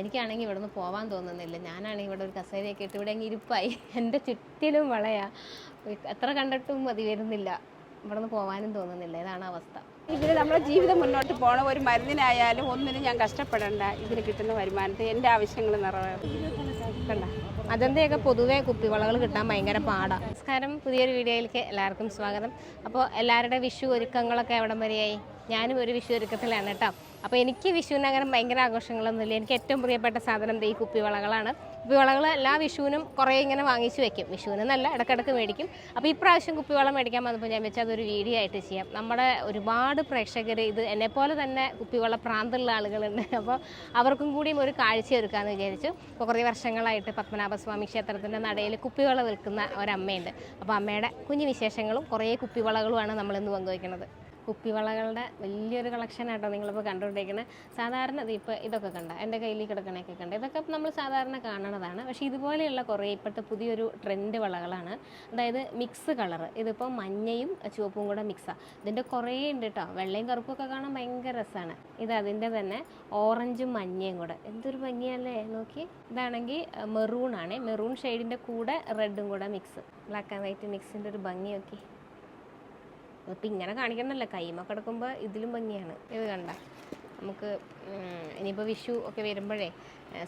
എനിക്കാണെങ്കിൽ ഇവിടെ നിന്ന് പോകാൻ തോന്നുന്നില്ല. ഞാനാണെങ്കിൽ ഇവിടെ ഒരു കസേരയൊക്കെ ഇട്ട് ഇവിടെ അങ്ങ് ഇരിപ്പായി. എന്റെ ചുറ്റിലും വളയാ. എത്ര കണ്ടിട്ടും മതി വരുന്നില്ല. ഇവിടെ നിന്ന് പോകാനും തോന്നുന്നില്ല. ഇതാണ് അവസ്ഥ. ഇതിൽ നമ്മുടെ ജീവിതം മുന്നോട്ട് പോകണം ഒരു മരുന്നിനായാലും ഒന്നിനും ഞാൻ കഷ്ടപ്പെടണ്ട. ഇതിന് കിട്ടുന്ന വരുമാനത്തെ എന്റെ ആവശ്യങ്ങൾ നിറവേറും. കണ്ട? അജന്തയൊക്കെ പൊതുവേ കുപ്പിവളകൾ കിട്ടാൻ ഭയങ്കര പാടാണ് നമസ്കാരം. പുതിയൊരു വീഡിയോയിലേക്ക് എല്ലാവർക്കും സ്വാഗതം. അപ്പോൾ എല്ലാവരുടെ വിഷു ഒരുക്കങ്ങളൊക്കെ എവിടം വരെയായി? ഞാനും ഒരു വിഷു ഒരുക്കത്തിലാണ് കേട്ടോ. അപ്പോൾ എനിക്ക് വിഷുവിന് അങ്ങനെ ഭയങ്കര ആഘോഷങ്ങളൊന്നുമില്ല. എനിക്ക് ഏറ്റവും പ്രിയപ്പെട്ട സാധനം ഈ കുപ്പിവളകളാണ്. കുപ്പിവളകൾ എല്ലാ വിഷുവിനും കുറേ ഇങ്ങനെ വാങ്ങിച്ചു വെക്കും. വിഷുവിനെന്നല്ല ഇടക്കിടക്ക് മേടിക്കും. അപ്പോൾ ഇപ്രാവശ്യം കുപ്പിവളം മേടിക്കാൻ വന്നപ്പോൾ ഞാൻ വെച്ചാൽ അതൊരു വീഡിയോ ആയിട്ട് ചെയ്യാം. നമ്മുടെ ഒരുപാട് പ്രേക്ഷകർ ഇത് എന്നെപ്പോലെ തന്നെ കുപ്പിവള പ്രാന്തമുള്ള ആളുകളുണ്ട്. അപ്പോൾ അവർക്കും കൂടിയും ഒരു കാഴ്ച ഒരുക്കാമെന്ന് വിചാരിച്ചു. ഇപ്പോൾ കുറേ വർഷങ്ങളായിട്ട് പത്മനാഭസ്വാമി ക്ഷേത്രത്തിന്റെ നടയിൽ കുപ്പിവള വിൽക്കുന്ന ഒരമ്മയുണ്ട്. അപ്പോൾ അമ്മയുടെ കുഞ്ഞു വിശേഷങ്ങളും കുറേ കുപ്പിവളകളുമാണ് നമ്മളിന്ന് പങ്കുവയ്ക്കുന്നത്. കുപ്പിവളകളുടെ വലിയൊരു കളക്ഷൻ ആട്ടോ നിങ്ങളിപ്പോൾ കണ്ടുകൊണ്ടിരിക്കുന്നത്. സാധാരണ ഇപ്പോൾ ഇതൊക്കെ കണ്ട എന്റെ കയ്യിൽ കിടക്കണയൊക്കെ കണ്ട ഇതൊക്കെ നമ്മൾ സാധാരണ കാണുന്നതാണ് പക്ഷേ ഇതുപോലെയുള്ള കുറേ ഇപ്പോഴത്തെ പുതിയൊരു ട്രെൻഡ് വളകളാണ്. അതായത് മിക്സ് കളർ ഇതിപ്പോൾ മഞ്ഞയും ചുവപ്പും കൂടെ മിക്സാണ് ഇതിന്റെ കുറേ ഉണ്ട് കേട്ടോ വെള്ളയും കറുപ്പൊക്കെ കാണാൻ ഭയങ്കര രസമാണ്. ഇത് അതിന്റെ തന്നെ ഓറഞ്ചും മഞ്ഞയും കൂടെ. എന്തൊരു ഭംഗിയല്ലേ? നോക്കി. ഇതാണെങ്കിൽ മെറൂൺ ആണ്. മെറൂൺ ഷെയ്ഡിന്റെ കൂടെ റെഡും കൂടെ മിക്സ് ബ്ലാക്ക് ആൻഡ് വൈറ്റ് മിക്സിന്റെ ഒരു ഭംഗി നോക്കി ഇങ്ങനെ കാണിക്കണമല്ലോ കൈമ കിടക്കുമ്പോൾ ഇതിലും ഭംഗിയാണ്. ഇത് കണ്ട. നമുക്ക് ഇനിയിപ്പോൾ വിഷു ഒക്കെ വരുമ്പോഴേ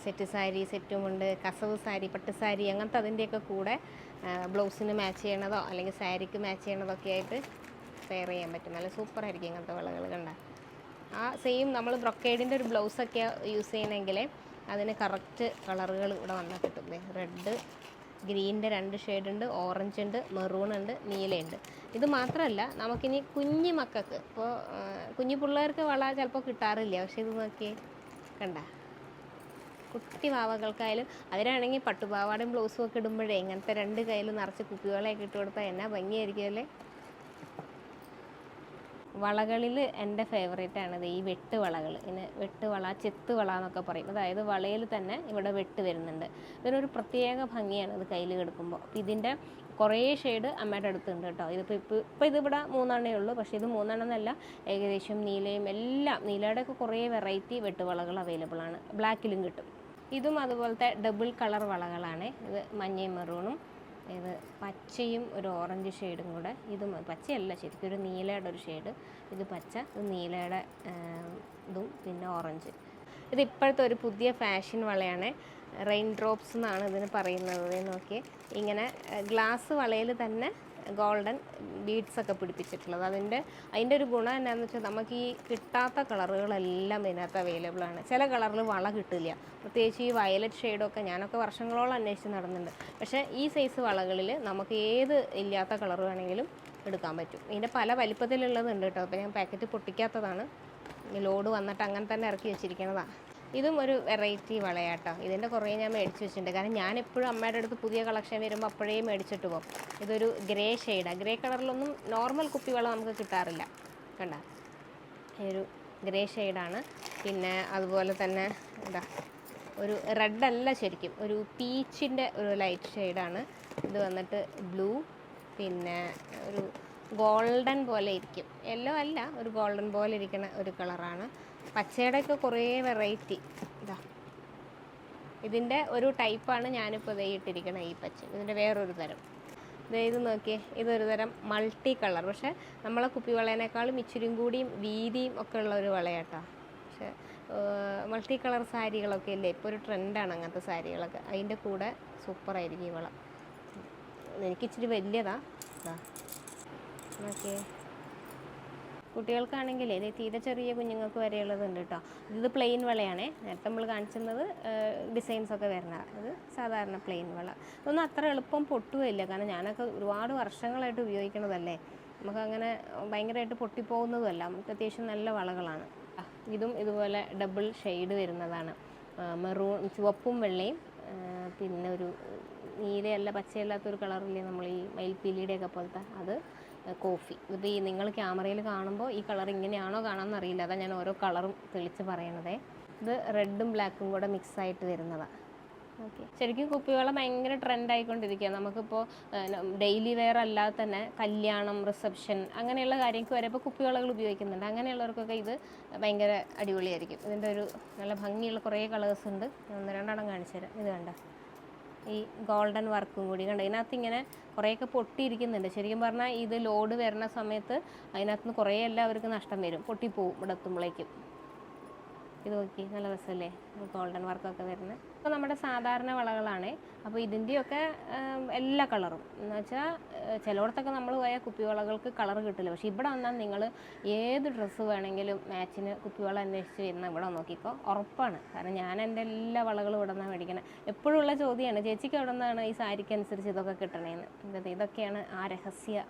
സെറ്റ് സാരി സെറ്റും ഉണ്ട് കസവ് സാരി പട്ട് സാരി അങ്ങനത്തെ അതിന്റെയൊക്കെ കൂടെ ബ്ലൗസിന് മാച്ച് ചെയ്യണതോ അല്ലെങ്കിൽ സാരിക്ക് മാച്ച് ചെയ്യണതൊക്കെ ആയിട്ട് പെയർ ചെയ്യാൻ പറ്റും. നല്ല സൂപ്പറായിരിക്കും ഇങ്ങനത്തെ വളകൾ കണ്ട. ആ സെയിം നമ്മൾ ബ്രൊക്കേഡിന്റെ ഒരു ബ്ലൗസൊക്കെ യൂസ് ചെയ്യണമെങ്കിൽ അതിന് കറക്റ്റ് കളറുകൾ ഇവിടെ വന്നാൽ കിട്ടും. റെഡ് ഗ്രീനിന്റെ രണ്ട് ഷെയ്ഡ് ഉണ്ട് ഓറഞ്ച് ഉണ്ട് മെറൂൺ ഉണ്ട് നീലയുണ്ട്. ഇത് മാത്രമല്ല നമുക്കിനി കുഞ്ഞു മക്കൾക്ക് ഇപ്പോൾ കുഞ്ഞു പിള്ളേർക്ക് വള ചിലപ്പോൾ കിട്ടാറില്ല. പക്ഷേ ഇത് നോക്കിയേ കണ്ട? കുട്ടി പാവകൾക്കായാലും അതിനാണെങ്കിൽ പട്ടുപാവാടയും ബ്ലൗസും ഒക്കെ ഇടുമ്പോഴേ ഇങ്ങനത്തെ രണ്ട് കയ്യിൽ നിറച്ച് കുപ്പികളെയൊക്കെ ഇട്ട് കൊടുത്താൽ എന്നാ ഭംഗിയായിരിക്കും അല്ലേ? വളകളിൽ എന്റെ ഫേവറേറ്റ് ആണ് ഈ വെട്ടുവളകൾ ഇതിന് വെട്ട് എന്നൊക്കെ പറയും. അതായത് വളയിൽ തന്നെ ഇവിടെ വെട്ട് വരുന്നുണ്ട്. ഇതിനൊരു പ്രത്യേക ഭംഗിയാണ് ഇത് കയ്യിൽ കിടക്കുമ്പോൾ. അപ്പോൾ ഇതിന്റെ കുറേ ഷെയ്ഡ് അമ്മയുടെ അടുത്തുണ്ട് കേട്ടോ. ഇതിപ്പോൾ ഇപ്പോൾ ഇപ്പോൾ ഇതിവിടെ മൂന്നെണ്ണേ ഉള്ളൂ. പക്ഷേ ഇത് മൂന്നെണ്ണം എന്നല്ല ഏകദേശം നീലയും എല്ലാം നീലയുടെ ഒക്കെ കുറേ വെറൈറ്റി വെട്ടുവളകൾ അവൈലബിൾ ആണ്. ബ്ലാക്കിലും കിട്ടും. ഇതും അതുപോലത്തെ ഡബിൾ കളർ വളകളാണ്. ഇത് മഞ്ഞയും മെറൂണും ഇത് പച്ചയും ഒരു ഓറഞ്ച് ഷെയ്ഡും കൂടെ. ഇതും പച്ചയല്ല ശരിക്കും ഒരു നീലയുടെ ഒരു ഷെയ്ഡ് ഇത് പച്ച ഇത് നീലയുടെ ഇതും പിന്നെ ഓറഞ്ച് ഇത് ഇപ്പോഴത്തെ ഒരു പുതിയ ഫാഷൻ വളയാണ്. റെയിൻ ഡ്രോപ്സ് എന്നാണ് ഇതിന് പറയുന്നത്. നോക്കി ഇങ്ങനെ ഗ്ലാസ് വളയിൽ തന്നെ ഗോൾഡൻ ബീഡ്സ് ഒക്കെ പിടിപ്പിച്ചിട്ടുള്ളത്. അതിന്റെ അതിന്റെ ഒരു ഗുണം എന്നാന്ന് വെച്ചാൽ നമുക്ക് ഈ കിട്ടാത്ത കളറുകളെല്ലാം ഇതിനകത്ത് അവൈലബിൾ ആണ്. ചില കളറിൽ വള കിട്ടില്ല. പ്രത്യേകിച്ച് ഈ വയലറ്റ് ഷെയ്ഡൊക്കെ ഞാനൊക്കെ വർഷങ്ങളോളം അന്വേഷിച്ച് നടന്നുണ്ട് പക്ഷേ ഈ സൈസ് വളകളിൽ നമുക്ക് ഏത് ഇല്ലാത്ത കളർ വേണമെങ്കിലും എടുക്കാൻ പറ്റും. ഇതിന്റെ പല വലിപ്പത്തിലുള്ളതുണ്ട് കേട്ടോ. അപ്പോൾ ഞാൻ പാക്കറ്റ് പൊട്ടിക്കാത്തതാണ്. ലോഡ് വന്നിട്ട് അങ്ങനെ തന്നെ ഇറക്കി വെച്ചിരിക്കുന്നതാണ് ഇതും ഒരു വെറൈറ്റി വളയാട്ടോ. ഇതിന്റെ കുറേ ഞാൻ മേടിച്ച് വെച്ചിട്ടുണ്ട്. കാരണം ഞാൻ എപ്പോഴും അമ്മയുടെ അടുത്ത് പുതിയ കളക്ഷൻ വരുമ്പോൾ അപ്പോഴേ മേടിച്ചിട്ട് പോകും. ഇതൊരു ഗ്രേ ഷെയ്ഡാണ് ഗ്രേ കളറിലൊന്നും നോർമൽ കുപ്പി വെള്ളം നമുക്ക് കിട്ടാറില്ല. കണ്ട? ഒരു ഗ്രേ ഷെയ്ഡാണ് പിന്നെ അതുപോലെ തന്നെ എന്താ? ഒരു റെഡ് അല്ല ശരിക്കും. ഒരു പീച്ചിന്റെ ഒരു ലൈറ്റ് ഷെയ്ഡാണ് ഇത് വന്നിട്ട് ബ്ലൂ പിന്നെ ഒരു ഗോൾഡൻ പോലെ ഇരിക്കും. യെല്ലോ അല്ല ഒരു ഗോൾഡൻ പോലെ ഇരിക്കുന്ന ഒരു കളറാണ്. പച്ചയുടെയൊക്കെ കുറേ വെറൈറ്റി ഇതാ. ഇതിന്റെ ഒരു ടൈപ്പാണ് ഞാനിപ്പോൾ ഇതേ ഇട്ടിരിക്കുന്നത് ഈ പച്ച. ഇതിന്റെ വേറൊരു തരം. ദേ ഇത് നോക്കിയേ ഇതൊരു തരം മൾട്ടി കളർ പക്ഷേ നമ്മളെ കുപ്പിവളേനേക്കാളും ഇച്ചിരിയും കൂടിയും വീതിയും ഒക്കെ ഉള്ള ഒരു വളയാട്ടോ. പക്ഷേ മൾട്ടി കളർ സാരികളൊക്കെ ഇല്ലേ? ഇപ്പോൾ ഒരു ട്രെൻഡാണ് അങ്ങനത്തെ സാരികളൊക്കെ. അതിന്റെ കൂടെ സൂപ്പറായിരിക്കും ഈ വള. എനിക്ക് ഇച്ചിരി വലിയതാ. നോക്കിയേ കുട്ടികൾക്കാണെങ്കിൽ ഇത് തീരെ ചെറിയ കുഞ്ഞുങ്ങൾക്ക് വരെയുള്ളതുണ്ട് കേട്ടോ ഇത് പ്ലെയിൻ വളയാണേ. നേരത്തെ നമ്മൾ കാണിച്ചിരുന്നത് ഡിസൈൻസ് ഒക്കെ വരുന്ന ഇത് സാധാരണ പ്ലെയിൻ വള. ഇതൊന്നും അത്ര എളുപ്പം പൊട്ടുകയില്ല. കാരണം ഞാനൊക്കെ ഒരുപാട് വർഷങ്ങളായിട്ട് ഉപയോഗിക്കണതല്ലേ. നമുക്കങ്ങനെ ഭയങ്കരമായിട്ട് പൊട്ടിപ്പോകുന്നതുമല്ല. നമുക്ക് അത്യാവശ്യം നല്ല വളകളാണ്. ഇതും ഇതുപോലെ ഡബിൾ ഷെയ്ഡ് വരുന്നതാണ്. മെറൂൺ ചുവപ്പും വെള്ളയും പിന്നെ ഒരു നീലയല്ല പച്ചയല്ലാത്തൊരു കളറില്ലേ നമ്മൾ ഈ മയിൽപ്പീലിയുടെയൊക്കെ പോലത്തെ. അത് കോഫി. ഇതിപ്പോൾ ഈ നിങ്ങൾ ക്യാമറയിൽ കാണുമ്പോൾ ഈ കളർ ഇങ്ങനെയാണോ കാണാമെന്നറിയില്ല അറിയില്ല. അതാ ഞാൻ ഓരോ കളറും തെളിച്ച് പറയണതേ. ഇത് റെഡും ബ്ലാക്കും കൂടെ മിക്സ് ആയിട്ട് വരുന്നതാണ് ഓക്കെ. ശരിക്കും കുപ്പിവെള്ളം ഭയങ്കര ട്രെൻഡ് ആയിക്കൊണ്ടിരിക്കുക നമുക്കിപ്പോൾ ഡെയിലി വെയർ അല്ലാതെ തന്നെ കല്യാണം റിസപ്ഷൻ അങ്ങനെയുള്ള കാര്യങ്ങൾക്ക് വരെ ഇപ്പോൾ കുപ്പിവെള്ളകൾ ഉപയോഗിക്കുന്നുണ്ട്. അങ്ങനെയുള്ളവർക്കൊക്കെ ഇത് ഭയങ്കര അടിപൊളിയായിരിക്കും. ഇതിന്റെ ഒരു നല്ല ഭംഗിയുള്ള കുറേ കളേഴ്സ് ഉണ്ട്. ഒന്ന് രണ്ടെണ്ണം കാണിച്ചു തരാം. ഇത് കണ്ട? ഈ ഗോൾഡൻ വർക്കും കൂടി കണ്ട? ഇതിനകത്ത് ഇങ്ങനെ കുറേയൊക്കെ പൊട്ടിയിരിക്കുന്നുണ്ട്. ശരിക്കും പറഞ്ഞാൽ ഇത് ലോഡ് വരുന്ന സമയത്ത് അതിനകത്ത് നിന്ന് കുറേ എല്ലാവർക്കും നഷ്ടം വരും. പൊട്ടിപ്പോവും ഇവിടെ എത്തുമ്പോഴേക്കും ഇത് നോക്കി നല്ല രസമല്ലേ? ഗോൾഡൻ വർക്കൊക്കെ വരുന്നത് അപ്പോൾ നമ്മുടെ സാധാരണ വളകളാണ് അപ്പോൾ ഇതിന്റെയൊക്കെ എല്ലാ കളറും എന്ന് വെച്ചാൽ ചിലയിടത്തൊക്കെ നമ്മൾ പോയ കുപ്പിവളകൾക്ക് കളർ കിട്ടില്ല. പക്ഷേ ഇവിടെ വന്നാൽ നിങ്ങൾ ഏത് ഡ്രസ്സ് വേണമെങ്കിലും മാച്ചിന് കുപ്പിവള അന്വേഷിച്ച് വരുന്ന ഇവിടെ നോക്കിക്കോ. ഉറപ്പാണ്. കാരണം ഞാൻ എന്റെ എല്ലാ വളകളും ഇവിടെ നിന്നാണ് മേടിക്കണത് എപ്പോഴുള്ള ചോദ്യമാണ് ചേച്ചിക്ക് അവിടെ നിന്നാണ് ഈ സാരിക്ക് അനുസരിച്ച് ഇതൊക്കെ കിട്ടണേന്ന്? ഇതൊക്കെയാണ് ആ രഹസ്യ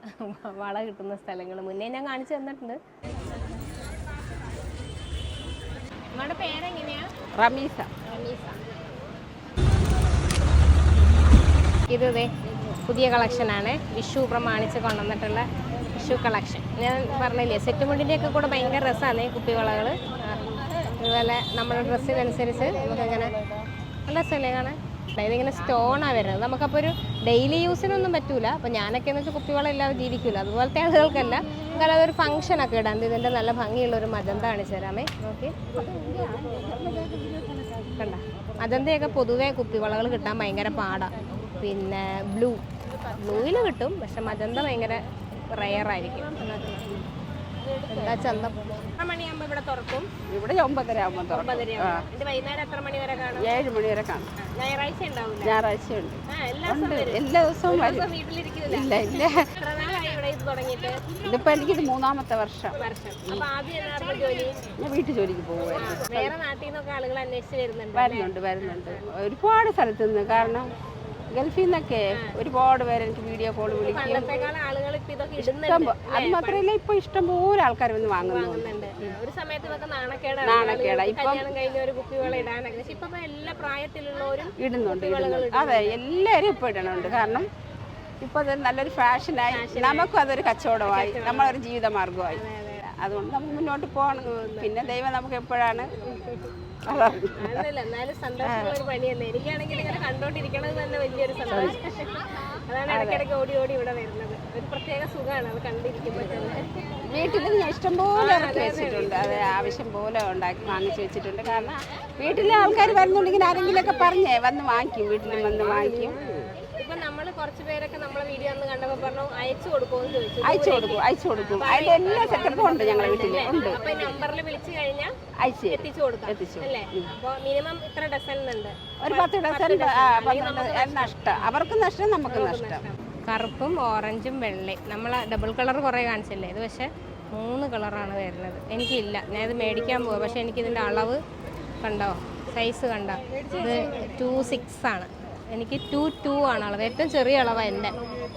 വള കിട്ടുന്ന സ്ഥലങ്ങൾ മുന്നേ ഞാൻ കാണിച്ചു തന്നിട്ടുണ്ട്. റമീസ. ഇത് പുതിയ കളക്ഷനാണ്. വിഷു പ്രമാണിച്ച് കൊണ്ടുവന്നിട്ടുള്ള വിഷു കളക്ഷൻ. ഞാൻ പറഞ്ഞില്ലേ സെറ്റ് മുണ്ടിന്റെയൊക്കെ കൂടെ ഭയങ്കര രസമാണ് ഈ കുപ്പിവളകൾ അതുപോലെ നമ്മുടെ ഡ്രസ്സിനനുസരിച്ച് നമുക്കിങ്ങനെ നല്ല രസമല്ലേ കാണാൻ? അതായത് ഇങ്ങനെ സ്റ്റോണാണ് വരുന്നത്. നമുക്കപ്പോൾ ഒരു ഡെയിലി യൂസിനൊന്നും പറ്റൂല. അപ്പോൾ ഞാനൊക്കെ എന്ന് വെച്ചാൽ കുപ്പിവെള്ളം ഇല്ലാതെ ജീവിക്കില്ല അതുപോലത്തെ ആളുകൾക്കല്ല. കാരണം അതൊരു ഫംഗ്ഷനൊക്കെ ഇടാം ഇത് ഇതിന്റെ നല്ല ഭംഗിയുള്ള ഒരു മജന്ത കാണിച്ചു തരാമേ. ഓക്കെ കണ്ട? അജന്തയൊക്കെ പൊതുവേ കുപ്പിവളകൾ കിട്ടാൻ ഭയങ്കര പാടാണ് പിന്നെ ബ്ലൂ ബ്ലൂയിൽ കിട്ടും. പക്ഷെ മജന്ത ഭയങ്കര റയറായിരിക്കും എന്താ ചന്തം? എത്ര മണിയാകുമ്പോ ഇവിടെ തുറക്കും? ഇവിടെ ഒമ്പതര ആകുമ്പോൾ തുറക്കും ഇത് വൈകുന്നേരം എത്ര മണി വരെ കാണും? ഏഴ് മണി വരെ കാണും ഞായറാഴ്ച ഉണ്ടാവില്ല? ഞായറാഴ്ച ഉണ്ട് ആ എല്ലാ ഉണ്ട്. ദിവസവും വരും. എല്ലാ ദിവസവും വരും. ദിവസം വീട്ടിലിരിക്കില്ല ഇല്ല ഇല്ല. എത്ര നാളായി ഇവിടെ ഇത് തുടങ്ങിയിട്ട്? ഇതിപ്പോൾ എനിക്കിത് മൂന്നാമത്തെ വർഷം. വർഷം. അപ്പൊ ആദ്യം എന്നായിരുന്നു ജോലി? ഞാൻ വീട്ടു ജോലിക്ക് പോകുമായിരുന്നു വേറെ നാട്ടിൽ നിന്നൊക്കെ ആളുകൾ അന്വേഷിച്ച് വരുന്നുണ്ട് വരുന്നുണ്ട് വരുന്നുണ്ട്. ഒരുപാട് സ്ഥലത്ത് നിന്ന്. കാരണം ഗൾഫിൽ നിന്നൊക്കെ ഒരുപാട് പേര് എനിക്ക് വീഡിയോ കോൾ വിളിക്കും ഇഷ്ടം അത് മാത്രമല്ല ഇപ്പൊ ഇഷ്ടം പോലെ ആൾക്കാർ വന്ന് വാങ്ങുന്നുണ്ട്. ഒരു സമയത്ത് ഇതൊക്കെ നാണക്കേടാണ്. നാണക്കേടാ. ഇപ്പം- കഴിഞ്ഞ ഒരു കുപ്പിവള ഇടാനൊക്കെ. പക്ഷെ ഇപ്പൊ എല്ലാ പ്രായത്തിലുള്ളവരും ഇടുന്നുണ്ട് ഇടുന്നുണ്ട്. അതെ എല്ലാരും ഇപ്പൊ ഇടണുണ്ട്. കാരണം ഇപ്പൊ അത് നല്ലൊരു ഫാഷനായി. നമുക്കും അതൊരു കച്ചവടമായി. നമ്മളൊരു ജീവിത മാർഗമായി അതുകൊണ്ട് നമുക്ക് മുന്നോട്ട് പോകണം. പിന്നെ ദൈവം നമുക്ക് എപ്പോഴാണ് എന്നാലും സന്തോഷമുള്ള ഒരു പണിയല്ലേ? എനിക്കാണെങ്കിൽ ഇങ്ങനെ കണ്ടോണ്ടിരിക്കണത് തന്നെ വലിയൊരു സന്തോഷം. അതാണ് ഇടയ്ക്കിടയ്ക്ക് ഓടി ഓടി ഇവിടെ വരുന്നത്. ഒരു പ്രത്യേക സുഖമാണ് അത് കണ്ടിരിക്കുമ്പോൾ തന്നെ. വീട്ടിൽ ഞാൻ ഇഷ്ടംപോലെ ഇറക്കി വെച്ചിട്ടുണ്ട്. അത് ആവശ്യം പോലെ ഉണ്ടാക്കി വാങ്ങിച്ചു വെച്ചിട്ടുണ്ട്. കാരണം വീട്ടിലെ ആൾക്കാർ വരുന്നുണ്ടെങ്കിൽ ആരെങ്കിലും ഒക്കെ പറഞ്ഞേ വന്ന് വാങ്ങിക്കും വീട്ടിലും വന്ന് വാങ്ങിക്കും. കുറച്ച് പേരൊക്കെ നമ്മളെ വീഡിയോ ഒന്ന് കണ്ടപ്പോ പറഞ്ഞു അയച്ചു കൊടുക്കുമെന്ന് ചോദിച്ചു. അയച്ചു കൊടുക്കും അയച്ചു കൊടുക്കും. അതിന്റെ എല്ലാ സെറ്റപ്പും ഉണ്ട് ഞങ്ങളെ വീട്ടിൽ ഉണ്ട്. അപ്പൊ നമ്പറിൽ വിളിച്ചു കഴിഞ്ഞാൽ അയച്ചു തരും. എത്തിച്ചു കൊടുക്കാം. എത്തിച്ചു അല്ലേ? അപ്പൊ മിനിമം ഇത്ര ഡസൻ ഉണ്ട്. ഒരു പത്ത് അത് നഷ്ടം. അവർക്ക് നഷ്ടം നമുക്ക് നഷ്ടം. കറുപ്പും ഓറഞ്ചും വെള്ളയും. നമ്മൾ ഡബിൾ കളർ കുറേ കാണിച്ചില്ലേ? ഇത് പക്ഷേ മൂന്ന് കളറാണ് വരുന്നത്. എനിക്കില്ല. ഞാൻ ഇത് മേടിക്കാൻ പോവാ. പക്ഷേ എനിക്കിതിന്റെ അളവ് കണ്ടോ? സൈസ് കണ്ടോ? ഇത് ടു സിക്സ് ആണ്. എനിക്ക് ടു ടു ആണ് അളവ്. ഏറ്റവും ചെറിയ അളവാണ് എന്റെ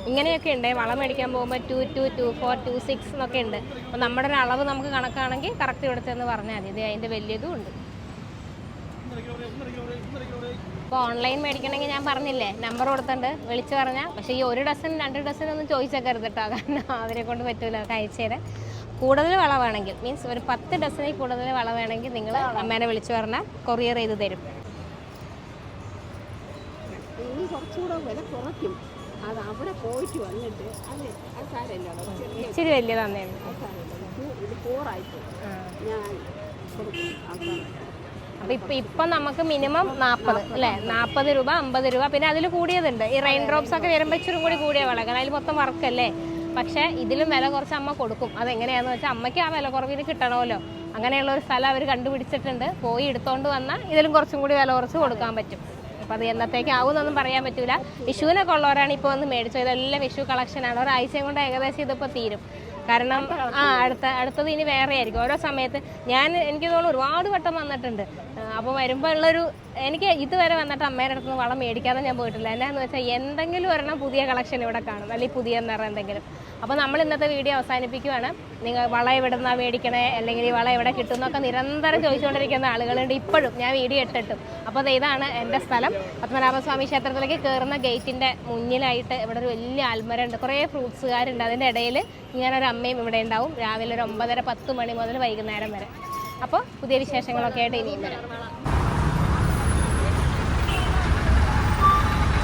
ഇങ്ങനെയൊക്കെ ഉണ്ട്. വളം മേടിക്കാൻ പോകുമ്പോൾ two two two four two six എന്നൊക്കെ ഉണ്ട്. അപ്പോൾ നമ്മുടെ ഒരു അളവ് നമുക്ക് കണക്കാണെങ്കിൽ കറക്റ്റ് ഇവിടെ പറഞ്ഞാൽ മതി. ഇത് അതിന്റെ വലിയതും ഉണ്ട്. ഇപ്പോൾ ഓൺലൈൻ മേടിക്കണമെങ്കിൽ ഞാൻ പറഞ്ഞില്ലേ? നമ്പർ കൊടുത്തിട്ടുണ്ട്. വിളിച്ചു പറഞ്ഞാൽ പക്ഷേ ഈ ഒരു ഡസൻ രണ്ട് ഡസൻ ഒന്നും ചോദിച്ചേക്കരുത് കേട്ടോ കാരണം അവരെ കൊണ്ട് പറ്റൂല അയച്ചേരെ അയച്ചു കൂടുതൽ വള വേണമെങ്കിൽ മീൻസ് ഒരു പത്ത് ഡസനിൽ കൂടുതൽ വള വേണമെങ്കിൽ നിങ്ങൾ അമ്മേനെ വിളിച്ചു പറഞ്ഞാൽ കൊറിയർ ചെയ്ത് തരും. കുറച്ചുകൂടെ വില കുറയ്ക്കും. അത് അവിടെ പോയിട്ട് വന്നിട്ട് അത് അത് സാരമില്ല ഇച്ചിരി വലിയ തന്നെയാണ് ഇത് പോറായിട്ട് ഞാൻ അപ്പം ഇപ്പം ഇപ്പം നമുക്ക് മിനിമം നാൽപ്പത് അല്ലേ? നാൽപ്പത് രൂപ അമ്പത് രൂപ. പിന്നെ അതിൽ കൂടിയതുണ്ട്. ഈ റെയിൻ ഡ്രോപ്സ് ഒക്കെ വരുമ്പോൾ ഇച്ചിരി കൂടി കൂടിയ വില. കാരണം അതിൽ മൊത്തം വർക്കല്ലേ പക്ഷെ ഇതിലും വില കുറച്ച് അമ്മ കൊടുക്കും. അതെങ്ങനെയാണെന്ന് വെച്ചാൽ അമ്മയ്ക്ക് ആ വില കുറവിന് കിട്ടണമല്ലോ. അങ്ങനെയുള്ള ഒരു സ്ഥലം അവർ കണ്ടുപിടിച്ചിട്ടുണ്ട്. പോയി എടുത്തോണ്ട് വന്നാൽ ഇതിലും കുറച്ചും കൂടി വില കുറച്ച് കൊടുക്കാൻ പറ്റും. അപ്പോൾ അത് എന്നത്തേക്ക് ആവുമെന്നൊന്നും പറയാൻ പറ്റില്ല വിഷുവിനൊക്കെ ഉള്ളവരാണ് ഇപ്പോൾ ഒന്ന് മേടിച്ചത്. ഇതെല്ലാം വിഷു കളക്ഷനാണ് ഒരാഴ്ചയും കൊണ്ട് ഏകദേശം ഇതിപ്പോൾ തീരും. കാരണം ആ അടുത്ത അടുത്തത് ഇനി വേറെ ആയിരിക്കും ഓരോ സമയത്ത് ഞാൻ എനിക്ക് തോന്നുന്നു ഒരുപാട് വട്ടം വന്നിട്ടുണ്ട്. അപ്പോൾ വരുമ്പോൾ ഉള്ളൊരു എനിക്ക് ഇതുവരെ വന്നിട്ട് അമ്മയുടെ അടുത്ത് നിന്ന് വളം മേടിക്കാതെ ഞാൻ പോയിട്ടില്ല. എന്നാന്ന് വെച്ചാൽ എന്തെങ്കിലും ഒരെണ്ണം പുതിയ കളക്ഷൻ ഇവിടെ കാണും. അല്ലെങ്കിൽ പുതിയ നിറം എന്തെങ്കിലും. അപ്പോൾ നമ്മൾ ഇന്നത്തെ വീഡിയോ അവസാനിപ്പിക്കുവാണ്. നിങ്ങൾ വള എവിടെ നിന്നാണ് മേടിക്കണേ? അല്ലെങ്കിൽ ഈ വള എവിടെ കിട്ടും എന്നൊക്കെ നിരന്തരം ചോദിച്ചുകൊണ്ടിരിക്കുന്ന ആളുകളുണ്ട് ഇപ്പോഴും. ഞാൻ വീഡിയോ ഇട്ടിട്ടും. അപ്പോൾ ഇതാണ് എന്റെ സ്ഥലം. പത്മനാഭസ്വാമി ക്ഷേത്രത്തിലേക്ക് കയറുന്ന ഗേറ്റിന്റെ മുന്നിലായിട്ട് ഇവിടെ ഒരു വലിയ ആൽമര ഉണ്ട് കുറേ ഫ്രൂട്ട്സുകാരുണ്ട്. അതിന്റെ ഇടയിൽ ഇങ്ങനൊരു അമ്മയും ഇവിടെ ഉണ്ടാവും. രാവിലെ ഒരു ഒമ്പതര പത്ത് മണി മുതൽ വൈകുന്നേരം വരെ. അപ്പോൾ പുതിയ വിശേഷങ്ങളൊക്കെ ആയിട്ട് ഇനിയും വരാം.